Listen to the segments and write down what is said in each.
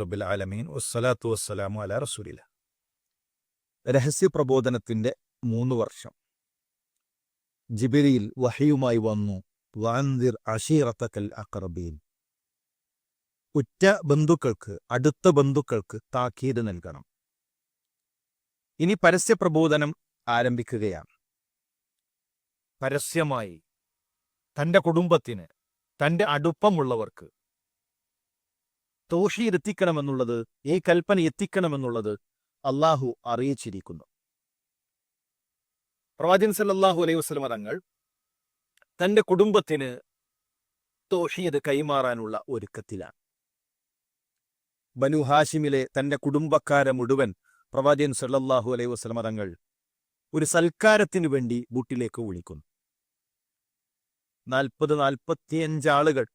റബ്ബിൽ ആലമീൻ. വസ്സലാത്തു വസ്സലാമു മൂന്ന് വർഷം. ജിബിരിയിൽ വഹിയുമായി വന്നു. വാന്തിർ അഷീറത്തക്കൽ അക്രബീൻ ഉറ്റ ബന്ധുക്കൾക്ക് അടുത്ത ബന്ധുക്കൾക്ക് താക്കീത് നൽകണം. ഇനി പരസ്യ പ്രബോധനം ആരംഭിക്കുകയാണ്. പരസ്യമായി തന്റെ കുടുംബത്തിന് തന്റെ അടുപ്പമുള്ളവർക്ക് തോഷീർ എത്തിക്കണമെന്നുള്ളത് ഈ കൽപ്പന എത്തിക്കണമെന്നുള്ളത് അള്ളാഹു അറിയിച്ചിരിക്കുന്നു. പ്രവാചകൻ സല്ലാഹു അലൈഹി വസ്ലമ തങ്ങൾ തന്റെ കുടുംബത്തിന് തോഷീത് കൈമാറാനുള്ള ഒരുക്കത്തിലാണ്. ബനു ഹാഷിമിലെ തന്റെ കുടുംബക്കാരെ മുഴുവൻ പ്രവാചകൻ സല്ലാഹു അലൈഹി വസ്ലമ തങ്ങൾ ഒരു സൽക്കാരത്തിനു വേണ്ടി ബൂട്ടിലേക്ക് വിളിക്കുന്നു. നാൽപ്പത് നാൽപ്പത്തിയഞ്ച് ആളുകൾ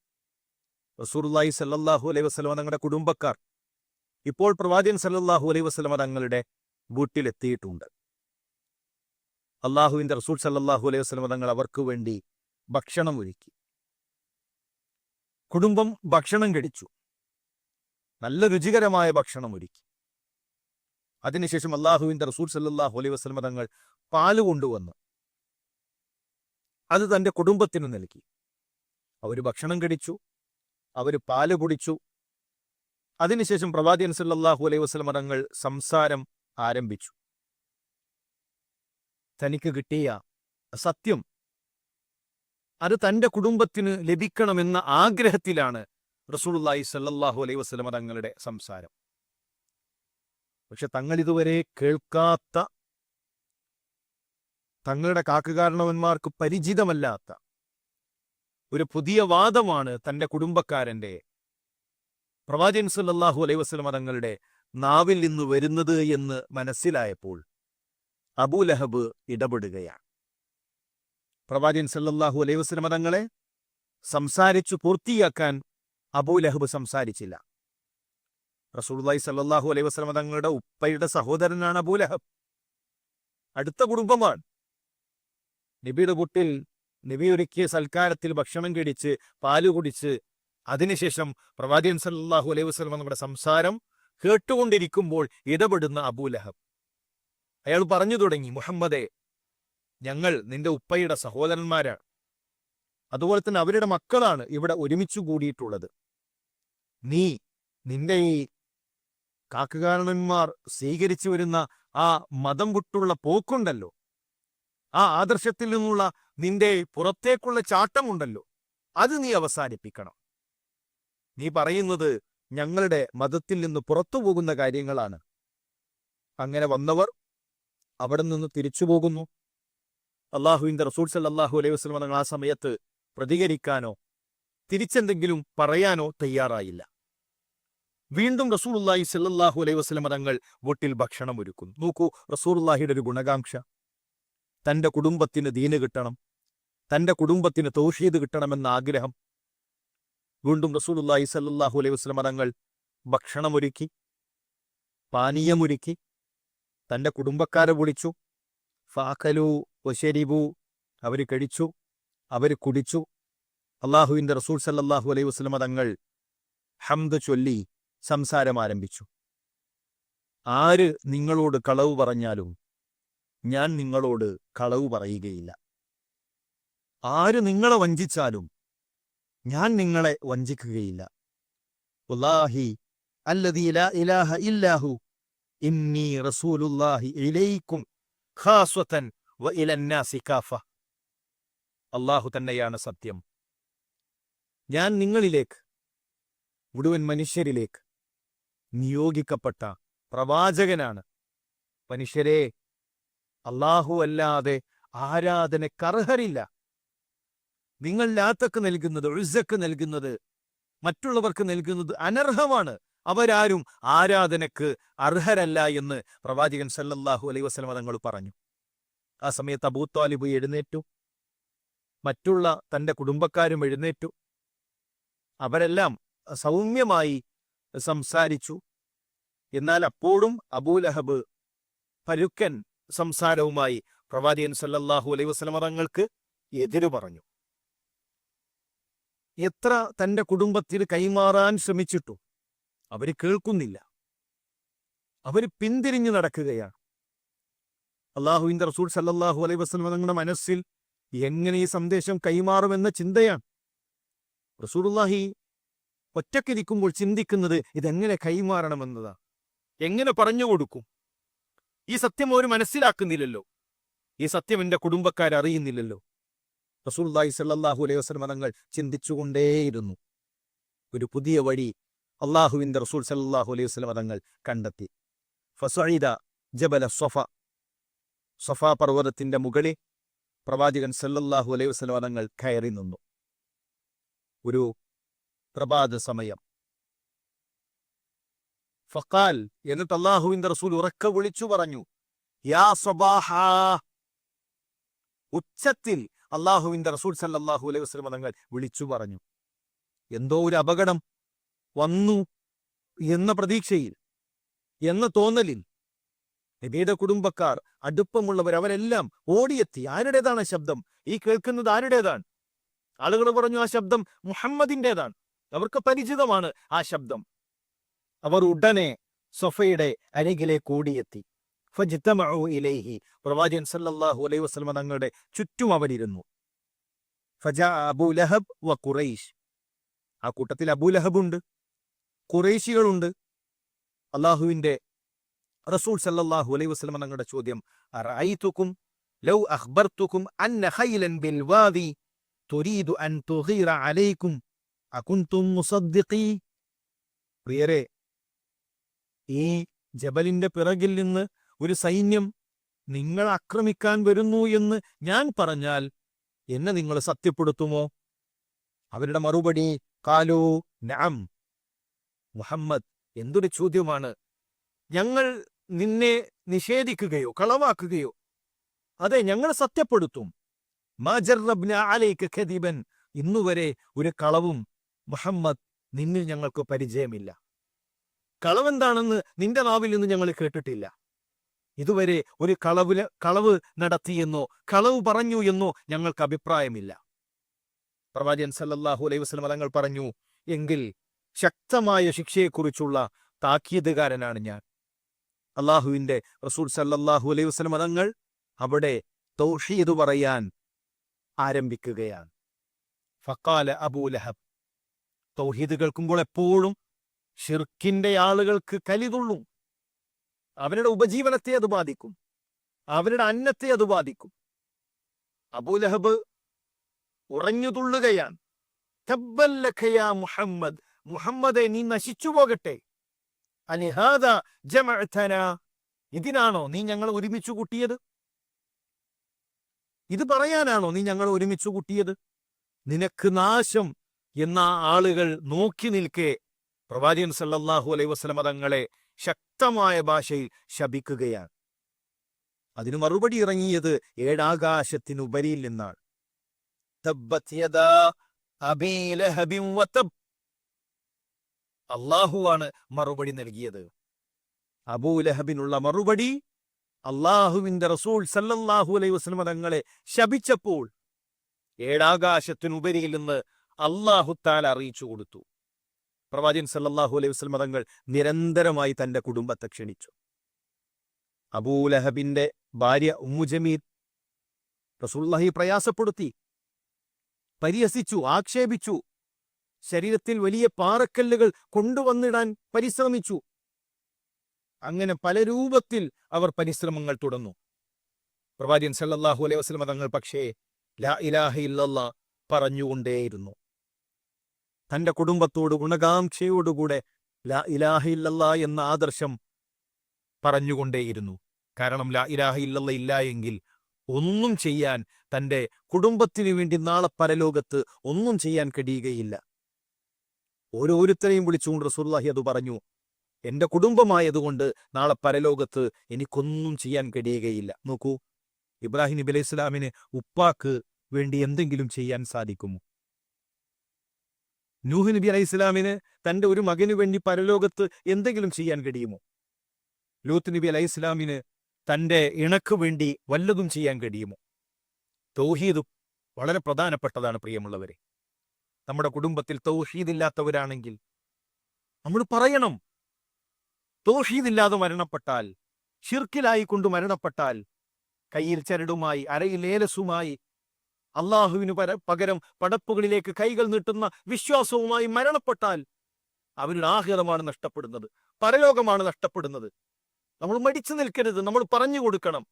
റസൂർലായി സല്ലാഹു അലൈഹി വസ്ലമ തങ്ങളുടെ കുടുംബക്കാർ. ഇപ്പോൾ പ്രവാചകൻ സല്ലാഹു അലൈഹി വസ്ലമ തങ്ങളുടെ വീട്ടിലെത്തിയിട്ടുണ്ട്. അള്ളാഹുവിന്റെ റസൂൽ സല്ലാഹു അലൈഹി വസ്ലമ തങ്ങൾ അവർക്ക് വേണ്ടി ഭക്ഷണം ഒരുക്കി. കുടുംബം ഭക്ഷണം കഴിച്ചു. നല്ല രുചികരമായ ഭക്ഷണം ഒരുക്കി. അതിനുശേഷം അള്ളാഹുവിന്റെ റസൂൽ സല്ലാഹു അലൈഹി വസ്ലമ തങ്ങൾ പാൽ കൊണ്ടുവന്നു. അത് തന്റെ കുടുംബത്തിന് നൽകി. അവർ ഭക്ഷണം കഴിച്ചു. അവർ പാൽ കുടിച്ചു. അതിനുശേഷം പ്രവാചകൻ സല്ലല്ലാഹു അലൈഹി വസല്ലം തങ്ങൾ സംസാരം ആരംഭിച്ചു. തനിക്ക് കിട്ടിയ സത്യം. അത് തന്റെ കുടുംബത്തിന് ലഭിക്കണമെന്ന ആഗ്രഹത്തിലാണ് റസൂലുള്ളാഹി സല്ലല്ലാഹു അലൈഹി വസല്ലം തങ്ങളുടെ സംസാരം. പക്ഷെ തങ്ങൾ ഇതുവരെ കേൾക്കാത്ത തങ്ങളുടെ കാക്കുകാരണവന്മാർക്ക് പരിചിതമല്ലാത്ത ഒരു പുതിയ വാദമാണ് തന്റെ കുടുംബക്കാരന്റെ പ്രവാചകൻ സല്ലല്ലാഹു അലൈഹി വസ്ലം തങ്ങളുടെ നാവിൽ നിന്ന് വരുന്നത് എന്ന് മനസ്സിലായപ്പോൾ അബൂലഹബ് ഇടപെടുകയാണ്. പ്രവാചകൻ സല്ലാഹു അലൈഹി വസ്ലം തങ്ങളെ സംസാരിച്ചു പൂർത്തിയാക്കാൻ അബൂലഹബ് സംസാരിച്ചില്ല. റസൂലുള്ളാഹി സല്ലാഹു അലൈഹി വസ്ലം തങ്ങളുടെ ഉപ്പയുടെ സഹോദരനാണ് അബൂലഹബ് അടുത്ത കുടുംബമാണ്. നബിയുടെ കുട്ടിൽ നബി ഒരുക്കിയ സൽക്കാരത്തിൽ ഭക്ഷണം കഴിച്ച് പാൽ കുടിച്ച് അതിനുശേഷം പ്രവാചകൻ സല്ലാഹു അലൈഹി വസ്ലം നമ്മുടെ സംസാരം കേട്ടുകൊണ്ടിരിക്കുമ്പോൾ ഇടപെടുന്ന അബൂലഹബ് അയാൾ പറഞ്ഞു തുടങ്ങി മുഹമ്മദെ ഞങ്ങൾ നിന്റെ ഉപ്പയുടെ സഹോദരന്മാരാണ്. അതുപോലെ തന്നെ അവരുടെ മക്കളാണ് ഇവിടെ ഒരുമിച്ച് കൂടിയിട്ടുള്ളത്. നീ നിന്റെ ഈ കാക്കുകാരണന്മാർ സ്വീകരിച്ചു വരുന്ന ആ മതം വിട്ടുള്ള പോക്കുണ്ടല്ലോ. ആ ആദർശത്തിൽ നിന്നുള്ള നിന്റെ പുറത്തേക്കുള്ള ചാട്ടമുണ്ടല്ലോ. അത് നീ അവസാനിപ്പിക്കണം. നീ പറയുന്നത് ഞങ്ങളുടെ മതത്തിൽ നിന്ന് പുറത്തു പോകുന്ന കാര്യങ്ങളാണ്. അങ്ങനെ വന്നവർ അവിടെ നിന്ന് തിരിച്ചു പോകുന്നു. അള്ളാഹുവിന്റെ റസൂൽ സല്ലാഹു അലൈഹി വസല്ലം തങ്ങൾ ആ സമയത്ത് പ്രതികരിക്കാനോ തിരിച്ചെന്തെങ്കിലും പറയാനോ തയ്യാറായില്ല. വീണ്ടും റസൂലുള്ളാഹി സല്ലാഹു അലൈഹി വസ്ലം തങ്ങൾ വീട്ടിൽ ഭക്ഷണം ഒരുക്കുന്നു നോക്കൂ റസൂലുള്ളാഹിയുടെ ഒരു ഗുണകാംക്ഷ. തന്റെ കുടുംബത്തിന് ദീന് കിട്ടണം. തന്റെ കുടുംബത്തിന് തൗഷീദ് കിട്ടണമെന്ന ആഗ്രഹം. വീണ്ടും റസൂലുള്ളാഹി സല്ലാഹു അലൈഹി വസല്ലം തങ്ങൾ ഭക്ഷണമൊരുക്കി പാനീയമൊരുക്കി തന്റെ കുടുംബക്കാരെ വിളിച്ചു. ഫാഖലു ഒശരിബു അവർ കഴിച്ചു അവർ കുടിച്ചു. അള്ളാഹുവിന്റെ റസൂൽ സല്ലാഹു അലൈഹി വസല്ലം തങ്ങൾ ഹംദ് ചൊല്ലി സംസാരം ആരംഭിച്ചു. ആര് നിങ്ങളോട് കളവ് പറഞ്ഞാലും ഞാൻ നിങ്ങളോട് കളവ് പറയുകയില്ല. ആര് നിങ്ങളെ വഞ്ചിച്ചാലും ഞാൻ നിങ്ങളെ വഞ്ചിക്കുകയില്ല. ഇന്നി ഇലൈക്കും ഖാസ്വതൻ വ ഇലന്നാസി കാഫ. അല്ലാഹു തന്നെയാണ് സത്യം. ഞാൻ നിങ്ങളിലേക്ക് മുഴുവൻ മനുഷ്യരിലേക്ക് നിയോഗിക്കപ്പെട്ട പ്രവാചകനാണ്. മനുഷ്യരെ അല്ലാഹു അല്ലാതെ ആരാധനക്കർഹരില്ല. നിങ്ങൾ ലാത്തക്ക് നൽകുന്നത് ഉഴ്സക്ക് നൽകുന്നത് മറ്റുള്ളവർക്ക് നൽകുന്നത് അനർഹമാണ്. അവരാരും ആരാധനക്ക് അർഹരല്ല എന്ന് പ്രവാചകൻ സല്ലല്ലാഹു അലൈ വസല്ലം തങ്ങൾ പറഞ്ഞു. ആ സമയത്ത് അബൂത്താലിബ് എഴുന്നേറ്റു. മറ്റുള്ള തന്റെ കുടുംബക്കാരും എഴുന്നേറ്റു. അവരെല്ലാം സൗമ്യമായി സംസാരിച്ചു. എന്നാൽ അപ്പോഴും അബൂലഹബ് പരുക്കൻ സംസാരവുമായി പ്രവാചകൻ സല്ലല്ലാഹു അലൈ വസല്ലം തങ്ങൾക്ക് എതിരു പറഞ്ഞു. എത്ര തന്റെ കുടുംബത്തിന് കൈമാറാൻ ശ്രമിച്ചിട്ടു അവർ കേൾക്കുന്നില്ല. അവർ പിന്തിരിഞ്ഞു നടക്കുകയാണ്. അള്ളാഹുവിന്റെ റസൂൽ സല്ലാഹു വസല്ലം തങ്ങളുടെ മനസ്സിൽ എങ്ങനെ ഈ സന്ദേശം കൈമാറുമെന്ന ചിന്തയാണ്. റസൂലുള്ളാഹി ഒറ്റക്കിരിക്കുമ്പോൾ ചിന്തിക്കുന്നത് ഇതെങ്ങനെ കൈമാറണമെന്നതാ. എങ്ങനെ പറഞ്ഞു കൊടുക്കും? ഈ സത്യം അവർ മനസ്സിലാക്കുന്നില്ലല്ലോ. ഈ സത്യം എന്റെ കുടുംബക്കാർ അറിയുന്നില്ലല്ലോ റസൂൽദായി സല്ലാഹു അലൈഹി വസ്ലം തങ്ങൾ ചിന്തിച്ചുകൊണ്ടേയിരുന്നു. ഒരു പുതിയ വഴി അള്ളാഹുവിന്റെ റസൂൽ സല്ലാഹു അലൈഹി വസ്ലം തങ്ങൾ കണ്ടെത്തി. ഫസീദ ജബല സൊഫ സൊഫ പർവതത്തിന്റെ മുകളിൽ പ്രവാചകൻ സല്ലല്ലാഹു അലൈഹി വസ്ലം കയറി നിന്നു. ഒരു പ്രഭാത സമയം. ഫക്കാൽ എന്നിട്ട് അള്ളാഹുവിന്റെ റസൂൽ ഉറക്ക വിളിച്ചു പറഞ്ഞു യാ സ്വബാഹ ഉച്ചത്തിൽ അള്ളാഹുവിന്റെ റസൂൽ സല്ലാഹു അലൈഹി വസ്ലം തങ്ങൾ വിളിച്ചു പറഞ്ഞു. എന്തോ ഒരു അപകടം വന്നു എന്ന പ്രതീക്ഷയിൽ എന്ന തോന്നലിൽ നബിയുടെ കുടുംബക്കാർ അടുപ്പമുള്ളവർ അവരെല്ലാം ഓടിയെത്തി. ആരുടേതാണ് ശബ്ദം? ഈ കേൾക്കുന്നത് ആരുടേതാണ്? ആളുകൾ പറഞ്ഞു ആ ശബ്ദം മുഹമ്മദിന്റെതാണ്. അവർക്ക് പരിചിതമാണ് ആ ശബ്ദം. അവർ ഉടനെ സൊഫയുടെ അരികിലേക്ക് ഓടിയെത്തി. ഫജിത്തമഉ ഇലൈഹി. പ്രവാചകൻ സല്ലല്ലാഹു അലൈഹി വസല്ലം തങ്ങളുടെ ചുറ്റും അവരിരുന്നു. ഫജാ അബൂ ലഹബ് വ ഖുറൈഷ് ആ കൂട്ടത്തിൽ അബൂ ലഹബ് ഉണ്ട് ഖുറൈശികളുണ്ട്. അള്ളാഹുവിന്റെ റസൂൽ സല്ലല്ലാഹു അലൈഹി വസല്ലം തങ്ങളുടെ ചോദ്യം അറഅയ്തുക്കും ലൗ അഖ്ബർതുക്കും അന്ന ഖൈലൻ ബിൽ വാദി തുരീദു അൻ തുഗീറ അലൈക്കും അകുൻതും മുസദ്ദിഖീ? പ്രിയരെ ഈ ജബലിന്റെ പിറകിൽ നിന്ന് ഒരു സൈന്യം നിങ്ങൾ ആക്രമിക്കാൻ വരുന്നു എന്ന് ഞാൻ പറഞ്ഞാൽ എന്നെ നിങ്ങൾ സത്യപ്പെടുത്തുമോ? അവരുടെ മറുപടി കാലോ നാം മുഹമ്മദ് എന്തൊരു ചോദ്യമാണ്. ഞങ്ങൾ നിന്നെ നിഷേധിക്കുകയോ കളവാക്കുകയോ അതെ ഞങ്ങൾ സത്യപ്പെടുത്തും. ഖദീബൻ ഇന്നുവരെ ഒരു കളവും മുഹമ്മദ് നിന്നിൽ ഞങ്ങൾക്ക് പരിചയമില്ല. കളവെന്താണെന്ന് നിന്റെ നാവിൽ നിന്ന് ഞങ്ങൾ കേട്ടിട്ടില്ല. ഇതുവരെ ഒരു കളവിൽ കളവ് നടത്തിയെന്നോ കളവ് പറഞ്ഞു എന്നോ ഞങ്ങൾക്ക് അഭിപ്രായമില്ല. പ്രവാചകൻ സല്ലല്ലാഹു അലൈഹി വസ്ലം തങ്ങൾ പറഞ്ഞു എങ്കിൽ ശക്തമായ ശിക്ഷയെക്കുറിച്ചുള്ള താക്കീതുകാരനാണ് ഞാൻ. അള്ളാഹുവിന്റെ റസൂൽ സല്ലല്ലാഹു അലൈഹി വസ്ലം തങ്ങൾ അവിടെ തൗഹീദ് പറയാൻ ആരംഭിക്കുകയാണ്. ഫക്കാല അബൂ ലഹബ്. തൗഹീദ് കേൾക്കുമ്പോൾ എപ്പോഴും ഷിർക്കിന്റെ ആളുകൾക്ക് കലിതുള്ളും. അവരുടെ ഉപജീവനത്തെ അത് ബാധിക്കും. അവരുടെ അന്നത്തെ അത് ബാധിക്കും. അബൂലഹബ് ഉറഞ്ഞു തുള്ളുകയാണ്. മുഹമ്മദ് മുഹമ്മദെ നീ നശിച്ചു പോകട്ടെ. അനിഹാദ ഇതിനാണോ നീ ഞങ്ങൾ ഒരുമിച്ചു കൂട്ടിയത്? ഇത് പറയാനാണോ നീ ഞങ്ങൾ ഒരുമിച്ചു കൂട്ടിയത്? നിനക്ക് നാശം എന്ന ആളുകൾ നോക്കി നിൽക്കെ. പ്രവാചകൻ സല്ലല്ലാഹു അലൈഹി വസല്ലം തങ്ങളെ ശക്തമായ ഭാഷയിൽ ശപിക്കുകയാണ്. അതിന് മറുപടി ഇറങ്ങിയത് ഏഴാകാശത്തിനുപരിയിൽ നിന്നാണ്. അള്ളാഹുവാണ് മറുപടി നൽകിയത്. അബൂലഹബിനുള്ള മറുപടി അള്ളാഹുവിന്റെ റസൂൽ സല്ലല്ലാഹു അലൈഹി വസല്ലമ തങ്ങളെ ശപിച്ചപ്പോൾ ഏഴാകാശത്തിനുപരിയിൽ നിന്ന് അള്ളാഹുത്താൽ അറിയിച്ചു കൊടുത്തു. പ്രവാചകൻ സല്ലാഹു അലൈഹി വസ്ലം മതങ്ങൾ നിരന്തരമായി തന്റെ കുടുംബത്തെ ക്ഷണിച്ചു. അബൂലഹബിന്റെ ഭാര്യ ഉമ്മു ജമീൽ റസൂലുള്ളാഹി പ്രയാസപ്പെടുത്തി പരിഹസിച്ചു ആക്ഷേപിച്ചു ശരീരത്തിൽ വലിയ പാറക്കല്ലുകൾ കൊണ്ടുവന്നിടാൻ പരിശ്രമിച്ചു. അങ്ങനെ പല രൂപത്തിൽ അവർ പരിശ്രമങ്ങൾ തുടർന്നു. പ്രവാചകൻ സല്ലാഹു അലൈഹി വസ്ലം തങ്ങൾ പക്ഷേ ലാ ഇലാഹ ഇല്ലല്ലാ പറഞ്ഞുകൊണ്ടേയിരുന്നു. തന്റെ കുടുംബത്തോട് ഗുണകാംക്ഷയോടുകൂടെ ലാ ഇലാഹ എന്ന ആദർശം പറഞ്ഞുകൊണ്ടേയിരുന്നു. കാരണം ലാ ഇലാഹില്ലല്ല ഇല്ല എങ്കിൽ ഒന്നും ചെയ്യാൻ തന്റെ കുടുംബത്തിനു വേണ്ടി നാളെ പരലോകത്ത് ഒന്നും ചെയ്യാൻ കഴിയുകയില്ല. ഓരോരുത്തരെയും വിളിച്ചുകൊണ്ട് റസൂല്ലാഹി അത് പറഞ്ഞു എന്റെ കുടുംബമായതുകൊണ്ട് നാളെ പരലോകത്ത് എനിക്കൊന്നും ചെയ്യാൻ കഴിയുകയില്ല. നോക്കൂ ഇബ്രാഹിം നബി അലൈഹി ഇസ്ലാമിന് ഉപ്പാക്ക് വേണ്ടി എന്തെങ്കിലും ചെയ്യാൻ സാധിക്കുമോ? നൂഹ് നബി അലൈഹി ഇസ്ലാമിന് തന്റെ ഒരു മകനു വേണ്ടി പരലോകത്ത് എന്തെങ്കിലും ചെയ്യാൻ കഴിയുമോ? ലൂത്ത് നബി അലൈഹി ഇസ്ലാമിന് തന്റെ ഇണക്കു വേണ്ടി വല്ലതും ചെയ്യാൻ കഴിയുമോ? തൗഹീദും വളരെ പ്രധാനപ്പെട്ടതാണ് പ്രിയമുള്ളവരെ. നമ്മുടെ കുടുംബത്തിൽ തൗഹീദില്ലാത്തവരാണെങ്കിൽ നമ്മൾ പറയണം തൗഹീദില്ലാതെ മരണപ്പെട്ടാൽ ഷിർക്കിലായി കൊണ്ട് മരണപ്പെട്ടാൽ കയ്യിൽ ചരടുമായി അരയിൽ ഏലസുമായി അള്ളാഹുവിന് പര പകരം പടപ്പുകളിലേക്ക് കൈകൾ നീട്ടുന്ന വിശ്വാസവുമായി മരണപ്പെട്ടാൽ അവരുടെ ആഹ്ലാദമാണ് നഷ്ടപ്പെടുന്നത് പരലോകമാണ് നഷ്ടപ്പെടുന്നത്. നമ്മൾ മടിച്ചു നിൽക്കരുത് നമ്മൾ പറഞ്ഞു കൊടുക്കണം.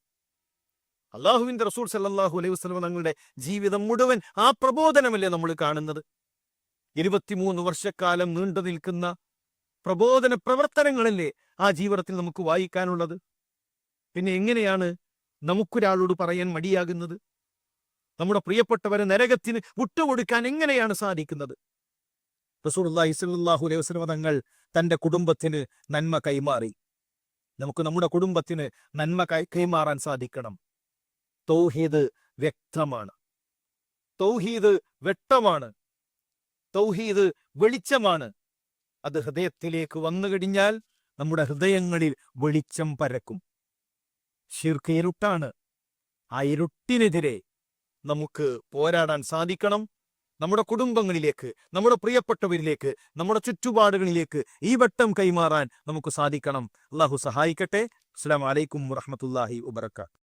അള്ളാഹുവിന്റെ റസൂൽ സല്ലാഹു അലൈഹി വസ്ലം തങ്ങളുടെ ജീവിതം മുഴുവൻ ആ പ്രബോധനമല്ലേ നമ്മൾ കാണുന്നത്? ഇരുപത്തിമൂന്ന് വർഷക്കാലം നീണ്ടു നിൽക്കുന്ന പ്രബോധന പ്രവർത്തനങ്ങളല്ലേ ആ ജീവിതത്തിൽ നമുക്ക് വായിക്കാനുള്ളത്? പിന്നെ എങ്ങനെയാണ് നമുക്കൊരാളോട് പറയാൻ മടിയാകുന്നത്? നമ്മുടെ പ്രിയപ്പെട്ടവരെ നരകത്തിന് വിട്ടുകൊടുക്കാൻ എങ്ങനെയാണ് സാധിക്കുന്നത്? റസൂലുള്ളാഹി സല്ലാഹു അലൈഹി വസല്ലം തങ്ങൾ തന്റെ കുടുംബത്തിന് നന്മ കൈമാറി. നമുക്ക് നമ്മുടെ കുടുംബത്തിന് നന്മ കൈ കൈമാറാൻ സാധിക്കണം. തൗഹീദ് വ്യക്തമാണ്. തൗഹീദ് വെട്ടമാണ്. തൗഹീദ് വെളിച്ചമാണ്. അത് ഹൃദയത്തിലേക്ക് വന്നു കഴിഞ്ഞാൽ നമ്മുടെ ഹൃദയങ്ങളിൽ വെളിച്ചം പരക്കും. ഷിർക്ക് ഇരുട്ടാണ്. ആ ഇരുട്ടിനെതിരെ നമുക്ക് പോരാടാൻ സാധിക്കണം. നമ്മുടെ കുടുംബങ്ങളിലേക്ക് നമ്മുടെ പ്രിയപ്പെട്ടവരിലേക്ക് നമ്മുടെ ചുറ്റുപാടുകളിലേക്ക് ഈ വട്ടം കൈമാറാൻ നമുക്ക് സാധിക്കണം. അള്ളാഹു സഹായിക്കട്ടെ. അസ്സാം വലൈക്കും വറഹമത്തല്ലാഹി വബർക്കാത്തു